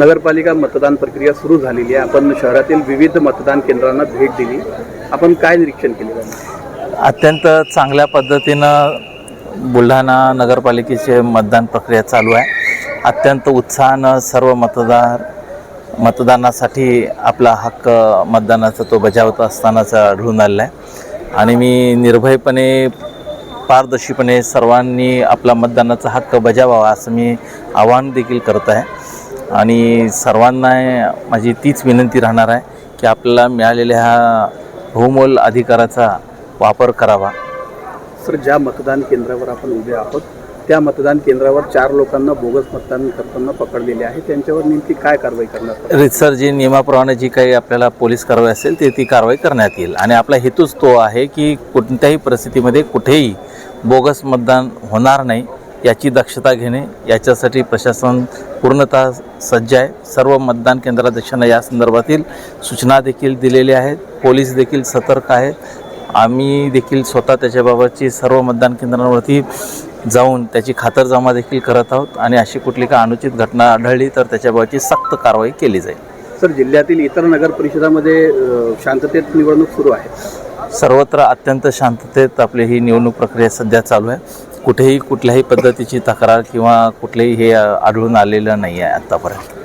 नगरपालिका मतदान प्रक्रिया सुरू झालेली आहे. आपण शहरातील विविध मतदान केंद्रांना भेट दिली. आपण काय निरीक्षण केलेलं अत्यंत चांगल्या पद्धतीनं बुलढाणा नगरपालिकेचे मतदान प्रक्रिया चालू आहे. अत्यंत उत्साहानं सर्व मतदार मतदानासाठी आपला हक्क मतदानाचा तो बजावत असतानाचा आढळून आलेला आहे. आणि मी निर्भयपणे पारदर्शीपणे सर्वांनी आपला मतदानाचा हक्क बजावावा असं मी आवाहन देखील करत आहे. आणि सर्वांना माझी तीच विनंती राहणार आहे की आपल्याला मिळालेल्या ह्या बहुमोल अधिकाराचा वापर करावा. सर ज्या मतदान केंद्रावर आपण उभे आहोत त्या मतदान केंद्रावर चार लोकांना बोगस मतदान करताना पकडलेले आहे. त्यांच्यावर नेमकी काय कारवाई करणार? रितसर जी नियमाप्रमाणे जी काही आपल्याला पोलीस कारवाई असेल ते ती कारवाई करण्यात येईल. आणि आपला हेतूच तो आहे की कोणत्याही परिस्थितीमध्ये कुठेही बोगस मतदान होणार नाही. याची दक्षता घेणे याच्यासाठी प्रशासन पूर्णतः सज्ज आहे. सर्व मतदान केंद्राध्यक्षांना या संदर्भातील सूचना देखील दिलेल्या आहेत. पोलीस देखील सतर्क आहेत. आम्ही देखील स्वतः त्याच्याबाबतची सर्व मतदान केंद्रांवरती जाऊन त्याची खातरजमा देखील करत आहोत आणि अशी कुठली का अनुचित घटना आढळली तर त्याच्याबाबतची सक्त कारवाई केली जाईल. सर जिल्ह्यातील इतर नगर परिषदामध्ये शांततेत निवडणूक सुरू आहे. सर्वत्र अत्यंत शांततेत आपली ही निवडणूक प्रक्रिया सध्या चालू आहे. कुठेही कुठल्याही पद्धतीची तक्रार किंवा कुठलेही हे आढळून आलेलं नाही आहे आत्तापर्यंत